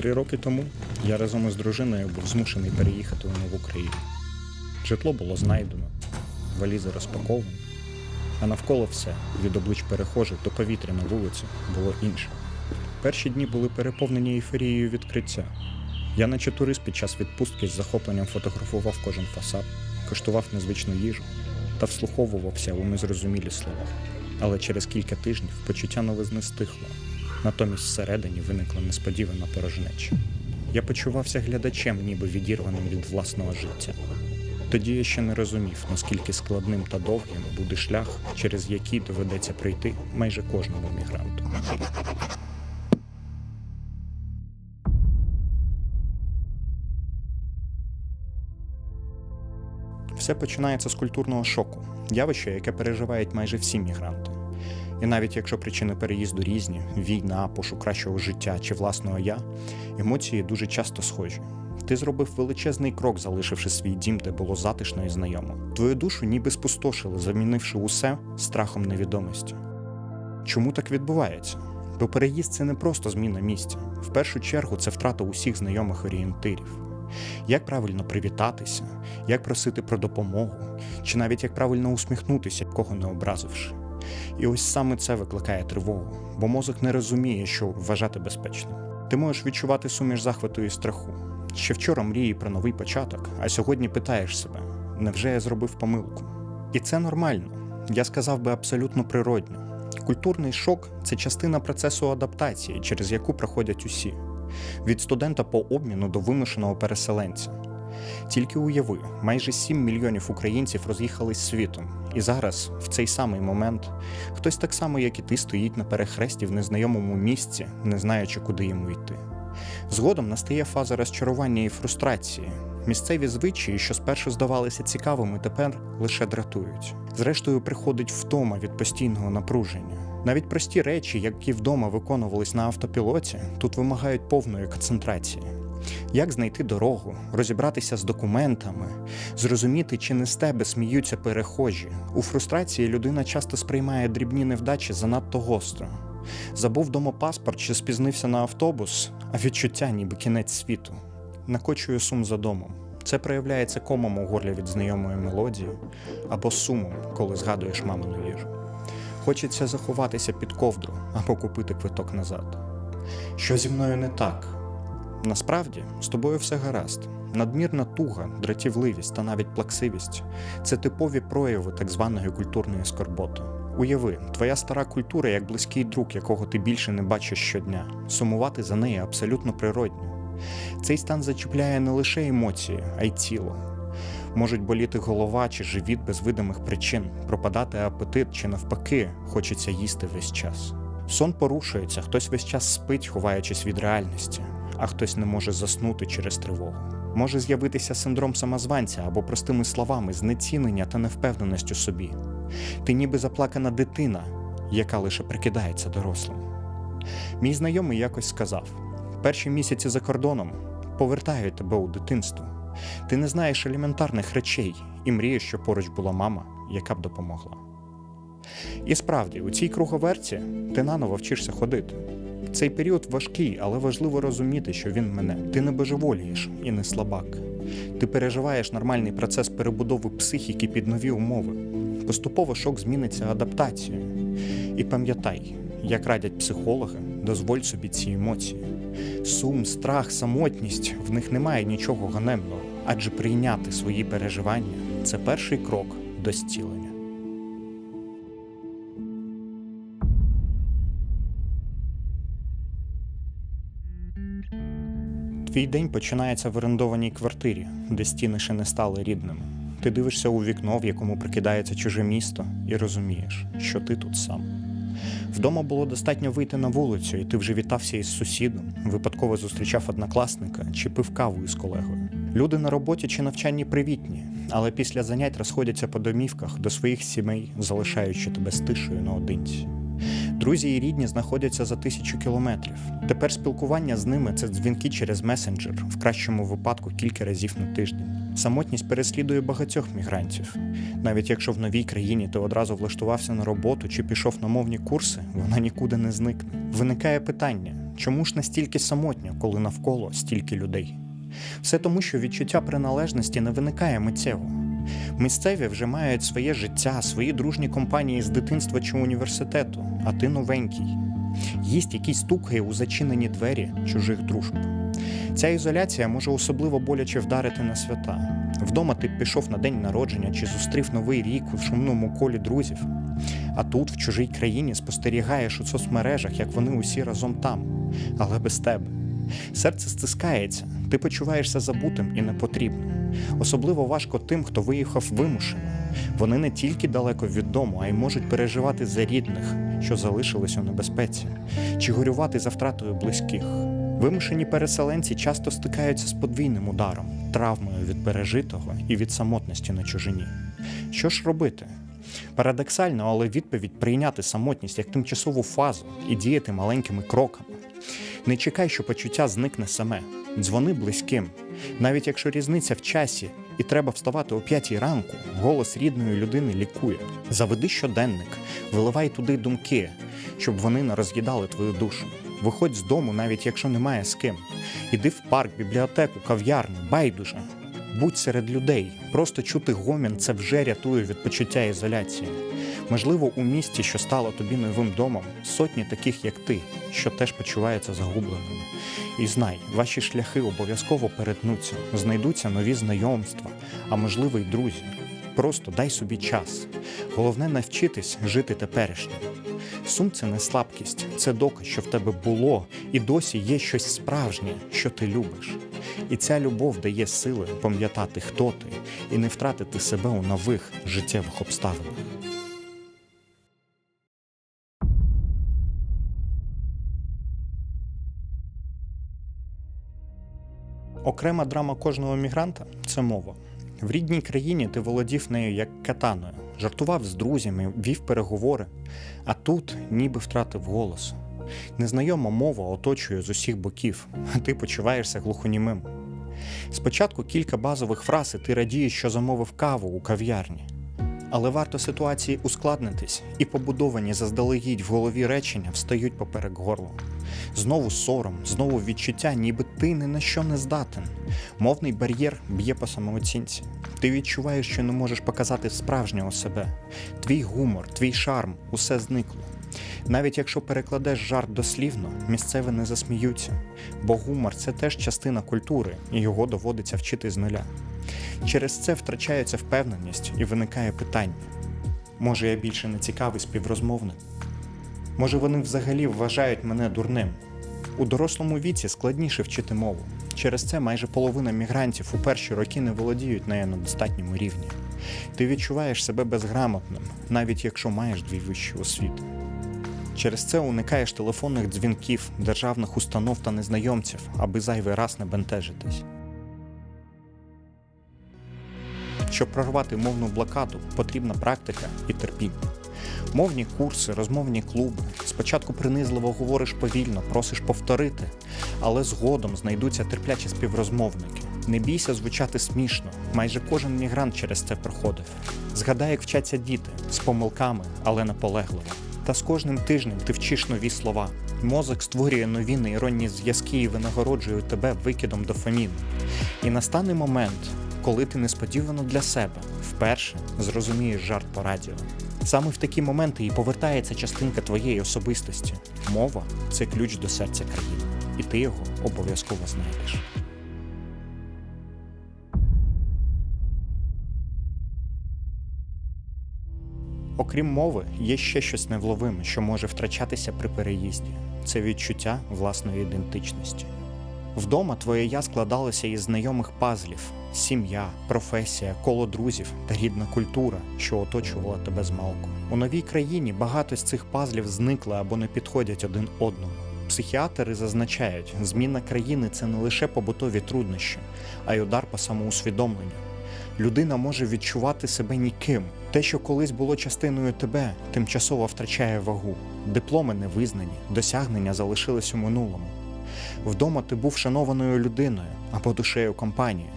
Три роки тому я разом із дружиною був змушений переїхати у нову країну. Житло було знайдено, валізи розпаковані, а навколо все від облич перехожих до повітря на вулиці було інше. Перші дні були переповнені ейфорією відкриття. Я, наче турист під час відпустки з захопленням фотографував кожен фасад, коштував незвичну їжу та вслуховувався у незрозумілі слова. Але через кілька тижнів почуття новизни стихло. Натомість всередині виникла несподівана порожнеча. Я почувався глядачем, ніби відірваним від власного життя. Тоді я ще не розумів, наскільки складним та довгим буде шлях, через який доведеться пройти майже кожному мігранту. Все починається з культурного шоку, явище, яке переживають майже всі мігранти. І навіть якщо причини переїзду різні війна, пошук кращого життя чи власного я, емоції дуже часто схожі. Ти зробив величезний крок, залишивши свій дім, де було затишно і знайомо. Твою душу ніби спустошили, замінивши усе страхом невідомості. Чому так відбувається? Бо переїзд це не просто зміна місця. В першу чергу це втрата усіх знайомих орієнтирів. Як правильно привітатися, як просити про допомогу, чи навіть як правильно усміхнутися, кого не образивши. І ось саме це викликає тривогу, бо мозок не розуміє, що вважати безпечним. Ти можеш відчувати суміш захвату і страху. Ще вчора мрії про новий початок, а сьогодні питаєш себе: невже я зробив помилку? І це нормально. Я сказав би абсолютно природньо. Культурний шок це частина процесу адаптації, через яку проходять усі: від студента по обміну до вимушеного переселенця. Тільки уяви, майже 7 мільйонів українців роз'їхались світом, і зараз, в цей самий момент, хтось так само, як і ти, стоїть на перехресті в незнайомому місці, не знаючи, куди йому йти. Згодом настає фаза розчарування і фрустрації. Місцеві звичаї, що спершу здавалися цікавими, тепер лише дратують. Зрештою, приходить втома від постійного напруження. Навіть прості речі, які вдома виконувались на автопілоті, тут вимагають повної концентрації. Як знайти дорогу, розібратися з документами, зрозуміти, чи не з тебе сміються перехожі. У фрустрації людина часто сприймає дрібні невдачі занадто гостро. Забув вдома паспорт чи спізнився на автобус, а відчуття ніби кінець світу. Накочує сум за домом. Це проявляється комом у горлі від знайомої мелодії або сумом, коли згадуєш мамину їжу. Хочеться заховатися під ковдру або купити квиток назад. Що зі мною не так? Насправді, з тобою все гаразд. Надмірна туга, дратівливість та навіть плаксивість це типові прояви так званої культурної скорботи. Уяви, твоя стара культура як близький друг, якого ти більше не бачиш щодня. Сумувати за неї абсолютно природньо. Цей стан зачіпляє не лише емоції, а й тіло. Можуть боліти голова чи живіт без видимих причин, пропадати апетит чи навпаки, хочеться їсти весь час. Сон порушується, хтось весь час спить, ховаючись від реальності, а хтось не може заснути через тривогу. Може з'явитися синдром самозванця або простими словами знецінення та невпевненість у собі. Ти ніби заплакана дитина, яка лише прикидається дорослим. Мій знайомий якось сказав: перші місяці за кордоном повертають тебе у дитинство. Ти не знаєш елементарних речей і мрієш, що поруч була мама, яка б допомогла. І справді, у цій круговерці ти наново вчишся ходити. Цей період важкий, але важливо розуміти, що він мене. Ти не божеволієш і не слабак. Ти переживаєш нормальний процес перебудови психіки під нові умови. Поступово шок зміниться адаптацією. І пам'ятай, як радять психологи, дозволь собі ці емоції. Сум, страх, самотність в них немає нічого ганебного, адже прийняти свої переживання це перший крок до зцілення. Твій день починається в орендованій квартирі, де стіни ще не стали рідними. Ти дивишся у вікно, в якому прикидається чуже місто, і розумієш, що ти тут сам. Вдома було достатньо вийти на вулицю, і ти вже вітався із сусідом, випадково зустрічав однокласника чи пив каву із колегою. Люди на роботі чи навчанні привітні, але після занять розходяться по домівках до своїх сімей, залишаючи тебе з тишею наодинці. Друзі і рідні знаходяться за тисячу кілометрів. Тепер спілкування з ними це дзвінки через месенджер, в кращому випадку кілька разів на тиждень. Самотність переслідує багатьох мігрантів. Навіть якщо в новій країні ти одразу влаштувався на роботу чи пішов на мовні курси, вона нікуди не зникне. Виникає питання, чому ж настільки самотньо, коли навколо стільки людей? Все тому, що відчуття приналежності не виникає миттєво. Місцеві вже мають своє життя, свої дружні компанії з дитинства чи університету, а ти новенький. Їсть який стукає у зачинені двері чужих дружб. Ця ізоляція може особливо боляче вдарити на свята. Вдома ти пішов на день народження чи зустрів новий рік у шумному колі друзів. А тут, в чужій країні, спостерігаєш у соцмережах, як вони усі разом там, але без тебе. Серце стискається, ти почуваєшся забутим і непотрібним. Особливо важко тим, хто виїхав вимушено. Вони не тільки далеко від дому, а й можуть переживати за рідних, що залишились у небезпеці, чи горювати за втратою близьких. Вимушені переселенці часто стикаються з подвійним ударом, травмою від пережитого і від самотності на чужині. Що ж робити? Парадоксально, але відповідь прийняти самотність як тимчасову фазу і діяти маленькими кроками. Не чекай, що почуття зникне саме. Дзвони близьким. Навіть якщо різниця в часі і треба вставати о п'ятій ранку, голос рідної людини лікує. Заведи щоденник, виливай туди думки, щоб вони не роз'їдали твою душу. Виходь з дому, навіть якщо немає з ким. Іди в парк, бібліотеку, кав'ярню, байдуже. Будь серед людей. Просто чути гомін це вже рятує від почуття ізоляції. Можливо, у місті, що стало тобі новим домом, сотні таких, як ти, що теж почуваються загубленими. І знай, ваші шляхи обов'язково перетнуться, знайдуться нові знайомства, а можливо, й друзі. Просто дай собі час. Головне навчитись жити теперішнім. Сум це не слабкість, це доказ, що в тебе було і досі є щось справжнє, що ти любиш. І ця любов дає сили пам'ятати, хто ти, і не втратити себе у нових життєвих обставинах. Окрема драма кожного мігранта це мова. В рідній країні ти володів нею як катаною, жартував з друзями, вів переговори, а тут ніби втратив голос. Незнайома мова оточує з усіх боків, а ти почуваєшся глухонімим. Спочатку кілька базових фраз, і ти радієш, що замовив каву у кав'ярні. Але варто ситуації ускладнитись, і побудовані заздалегідь в голові речення встають поперек горла. Знову сором, знову відчуття, ніби ти ні на що не здатен. Мовний бар'єр б'є по самооцінці. Ти відчуваєш, що не можеш показати справжнього себе. Твій гумор, твій шарм усе зникло. Навіть якщо перекладеш жарт дослівно, місцеві не засміються, бо гумор це теж частина культури, і його доводиться вчити з нуля. Через це втрачається впевненість і виникає питання: може, я більше не цікавий співрозмовник? Може, вони взагалі вважають мене дурним? У дорослому віці складніше вчити мову. Через це майже половина мігрантів у перші роки не володіють нею на достатньому рівні. Ти відчуваєш себе безграмотним, навіть якщо маєш дві вищі освіти. Через це уникаєш телефонних дзвінків, державних установ та незнайомців, аби зайвий раз не бентежитись. Щоб прорвати мовну блокаду, потрібна практика і терпіння. Мовні курси, розмовні клуби. Спочатку принизливо говориш повільно, просиш повторити, але згодом знайдуться терплячі співрозмовники. Не бійся звучати смішно. Майже кожен мігрант через це проходив. Згадай, як вчаться діти з помилками, але наполегливо. Та з кожним тижнем ти вчиш нові слова. Мозок створює нові нейронні зв'язки і винагороджує тебе викидом дофаміну. І настане момент, коли ти несподівано для себе вперше зрозумієш жарт по радіо. Саме в такі моменти і повертається частинка твоєї особистості. Мова це ключ до серця країни, і ти його обов'язково знайдеш. Окрім мови, є ще щось невловиме, що може втрачатися при переїзді це відчуття власної ідентичності. Вдома твоє я складалося із знайомих пазлів: сім'я, професія, коло друзів та рідна культура, що оточувала тебе змалку. У новій країні багато з цих пазлів зникли або не підходять один одному. Психіатри зазначають, зміна країни це не лише побутові труднощі, а й удар по самоусвідомленню. Людина може відчувати себе ніким. Те, що колись було частиною тебе, тимчасово втрачає вагу. Дипломи не визнані, досягнення залишились у минулому. Вдома ти був шанованою людиною або душею компанії.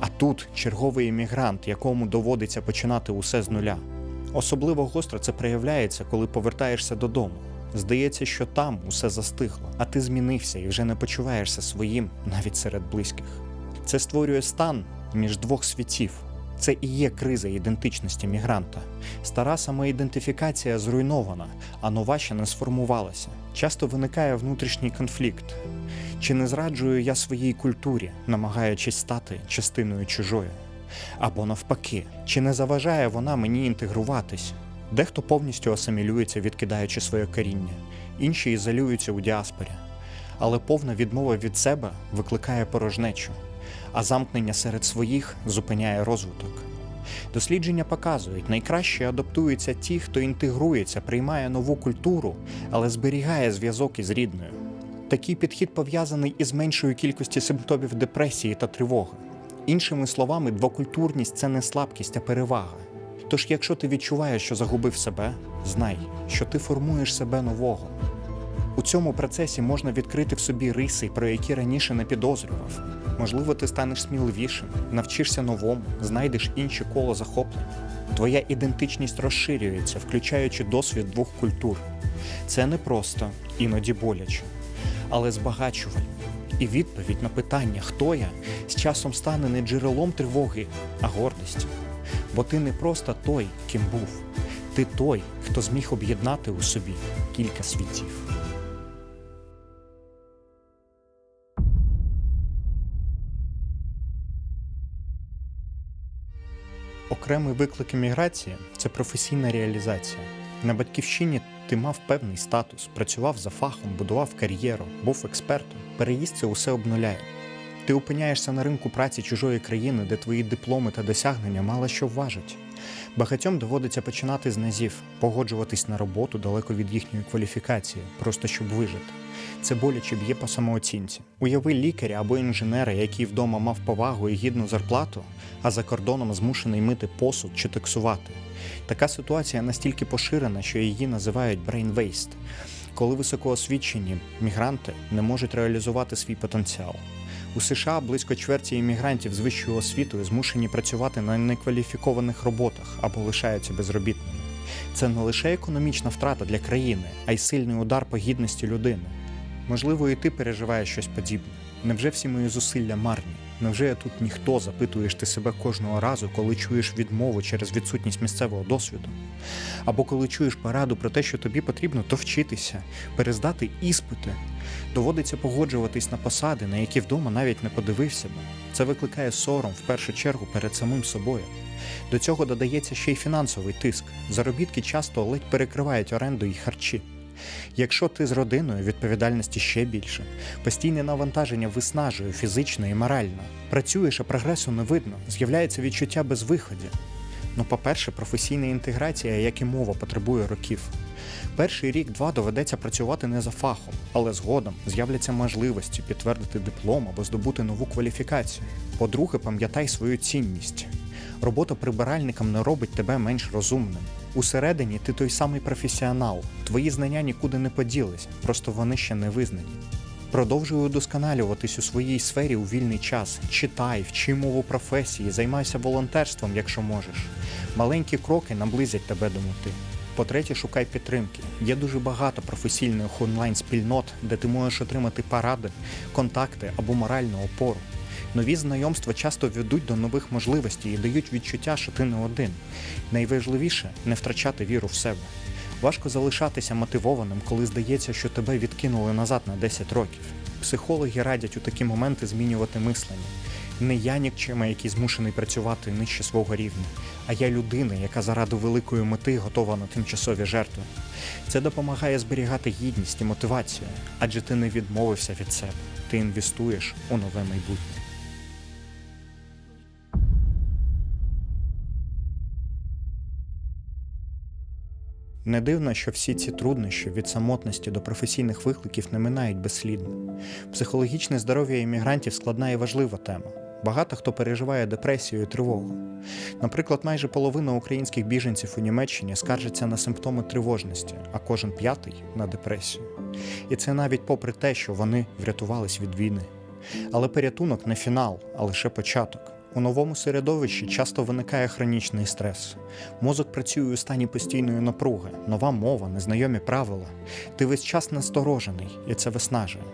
А тут черговий іммігрант, якому доводиться починати усе з нуля. Особливо гостро це проявляється, коли повертаєшся додому. Здається, що там усе застигло, а ти змінився і вже не почуваєшся своїм навіть серед близьких. Це створює стан між двох світів. Це і є криза ідентичності мігранта. Стара самоідентифікація зруйнована, а нова ще не сформувалася. Часто виникає внутрішній конфлікт. Чи не зраджую я своїй культурі, намагаючись стати частиною чужої? Або навпаки, чи не заважає вона мені інтегруватись? Дехто повністю асимілюється, відкидаючи своє коріння, інші ізолюються у діаспорі. Але повна відмова від себе викликає порожнечу, а замкнення серед своїх зупиняє розвиток. Дослідження показують, найкраще адаптуються ті, хто інтегрується, приймає нову культуру, але зберігає зв'язок із рідною. Такий підхід пов'язаний із меншою кількістю симптомів депресії та тривоги. Іншими словами, двокультурність це не слабкість, а перевага. Тож, якщо ти відчуваєш, що загубив себе, знай, що ти формуєш себе нового. У цьому процесі можна відкрити в собі риси, про які раніше не підозрював. Можливо, ти станеш сміливішим, навчишся новому, знайдеш інше коло захоплень. Твоя ідентичність розширюється, включаючи досвід двох культур. Це не просто, іноді боляче, але збагачувально. І відповідь на питання, хто я, з часом стане не джерелом тривоги, а гордістю. Бо ти не просто той, ким був, ти той, хто зміг об'єднати у собі кілька світів. Окремий виклик еміграції це професійна реалізація. На батьківщині ти мав певний статус, працював за фахом, будував кар'єру, був експертом. Переїзд це усе обнуляє. Ти опиняєшся на ринку праці чужої країни, де твої дипломи та досягнення мало що вважать. Багатьом доводиться починати з низів, погоджуватись на роботу далеко від їхньої кваліфікації, просто щоб вижити. Це боляче б'є по самооцінці. Уяви лікаря або інженера, який вдома мав повагу і гідну зарплату, а за кордоном змушений мити посуд чи таксувати. Така ситуація настільки поширена, що її називають brain waste, коли високоосвічені мігранти не можуть реалізувати свій потенціал. У США близько чверті іммігрантів з вищою освітою змушені працювати на некваліфікованих роботах або лишаються безробітними. Це не лише економічна втрата для країни, а й сильний удар по гідності людини. Можливо, і ти переживаєш щось подібне. Невже всі мої зусилля марні? Невже я тут ніхто запитуєш ти себе кожного разу, коли чуєш відмову через відсутність місцевого досвіду? Або коли чуєш пораду про те, що тобі потрібно то вчитися, перездати іспити, доводиться погоджуватись на посади, на які вдома навіть не подивився би. Це викликає сором в першу чергу перед самим собою. До цього додається ще й фінансовий тиск. Заробітки часто ледь перекривають оренду і харчі. Якщо ти з родиною, відповідальності ще більше. Постійне навантаження виснажує фізично і морально. Працюєш, а прогресу не видно, з'являється відчуття безвиході. Ну, по-перше, професійна інтеграція, як і мова, потребує років. Перший рік-два доведеться працювати не за фахом, але згодом з'являться можливості підтвердити диплом або здобути нову кваліфікацію. По-друге, пам'ятай свою цінність. Робота прибиральником не робить тебе менш розумним. Усередині ти той самий професіонал. Твої знання нікуди не поділись, просто вони ще не визнані. Продовжуй удосконалюватись у своїй сфері у вільний час. Читай, вчи мову професії, займайся волонтерством, якщо можеш. Маленькі кроки наблизять тебе до мети. По-третє, шукай підтримки. Є дуже багато професійних онлайн-спільнот, де ти можеш отримати поради, контакти або моральну опору. Нові знайомства часто ведуть до нових можливостей і дають відчуття, що ти не один. Найважливіше не втрачати віру в себе. Важко залишатися мотивованим, коли здається, що тебе відкинули назад на 10 років. Психологи радять у такі моменти змінювати мислення. Не я нікчема, який змушений працювати нижче свого рівня, а я людина, яка заради великої мети готова на тимчасові жертви. Це допомагає зберігати гідність і мотивацію, адже ти не відмовився від себе, ти інвестуєш у нове майбутнє. Не дивно, що всі ці труднощі від самотності до професійних викликів не минають безслідно. Психологічне здоров'я іммігрантів складна і важлива тема. Багато хто переживає депресію і тривогу. Наприклад, майже половина українських біженців у Німеччині скаржаться на симптоми тривожності, а кожен п'ятий на депресію. І це навіть попри те, що вони врятувались від війни. Але порятунок не фінал, а лише початок. У новому середовищі часто виникає хронічний стрес. Мозок працює у стані постійної напруги, нова мова, незнайомі правила. Ти весь час насторожений, і це виснажує.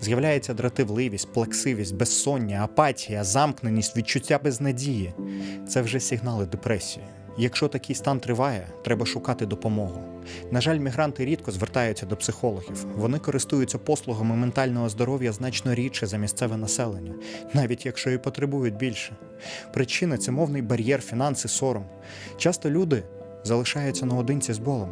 З'являється дратівливість, плаксивість, безсоння, апатія, замкненість, відчуття безнадії. Це вже сигнали депресії. Якщо такий стан триває, треба шукати допомогу. На жаль, мігранти рідко звертаються до психологів. Вони користуються послугами ментального здоров'я значно рідше за місцеве населення, навіть якщо і потребують більше. Причина це мовний бар'єр, фінанси, сором. Часто люди залишаються наодинці з болем.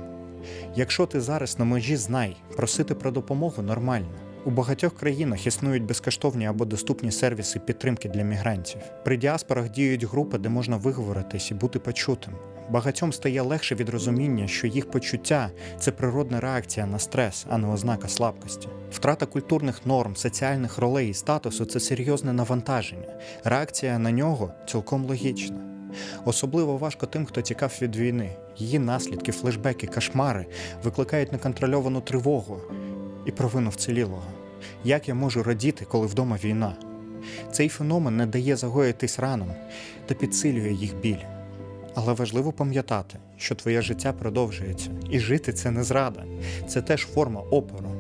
Якщо ти зараз на межі знай, просити про допомогу нормально. У багатьох країнах існують безкоштовні або доступні сервіси підтримки для мігрантів. При діаспорах діють групи, де можна виговоритись і бути почутим. Багатьом стає легше від розуміння, що їх почуття це природна реакція на стрес, а не ознака слабкості. Втрата культурних норм, соціальних ролей і статусу це серйозне навантаження. Реакція на нього цілком логічна. Особливо важко тим, хто тікав від війни. Її наслідки, флешбеки, кошмари викликають неконтрольовану тривогу і провину вцілілого. Як я можу радіти, коли вдома війна? Цей феномен не дає загоїтись ранам та підсилює їх біль. Але важливо пам'ятати, що твоє життя продовжується, і жити це не зрада, це теж форма опору.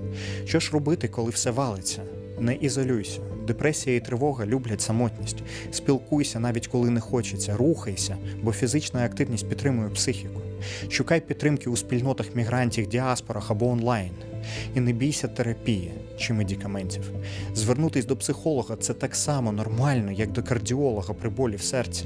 Що ж робити, коли все валиться? Не ізолюйся. Депресія і тривога люблять самотність. Спілкуйся навіть коли не хочеться, рухайся, бо фізична активність підтримує психіку. Шукай підтримки у спільнотах мігрантів, діаспорах або онлайн. І не бійся терапії чи медикаментів. Звернутись до психолога це так само нормально, як до кардіолога при болі в серці.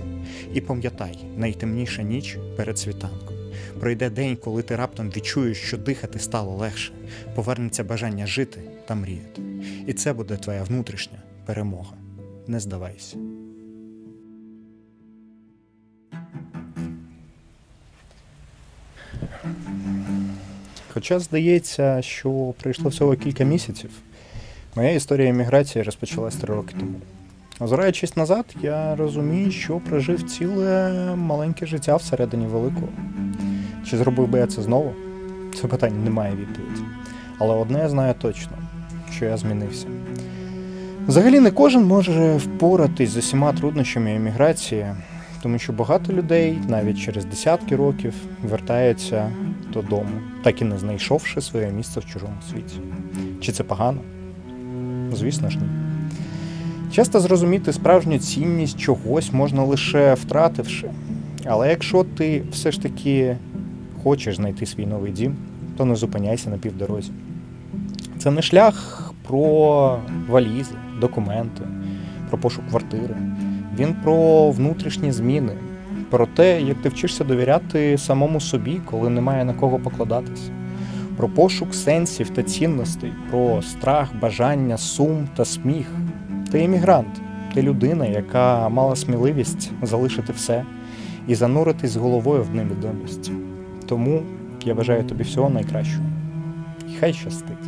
І пам'ятай, найтемніша ніч перед світанком. Пройде день, коли ти раптом відчуєш, що дихати стало легше, повернеться бажання жити та мріяти. І це буде твоя внутрішня перемога. Не здавайся. Хоча здається, що пройшло всього кілька місяців, моя історія еміграції розпочалась три роки тому. Озираючись назад, я розумію, що прожив ціле маленьке життя всередині великого. Чи зробив би я це знову? Це питання не має відповіді. Але одне я знаю точно, що я змінився. Взагалі не кожен може впоратись з усіма труднощами еміграції, тому що багато людей навіть через десятки років вертаються додому, так і не знайшовши своє місце в чужому світі. Чи це погано? Звісно ж ні. Часто зрозуміти справжню цінність чогось можна лише втративши. Але якщо ти все ж таки хочеш знайти свій новий дім, то не зупиняйся на півдорозі. Це не шлях про валізи, документи, про пошук квартири. Він про внутрішні зміни, про те, як ти вчишся довіряти самому собі, коли немає на кого покладатися, про пошук сенсів та цінностей, про страх, бажання, сум та сміх. Ти емігрант, ти людина, яка мала сміливість залишити все і зануритись головою в невідомість. Тому я бажаю тобі всього найкращого. І хай щастить.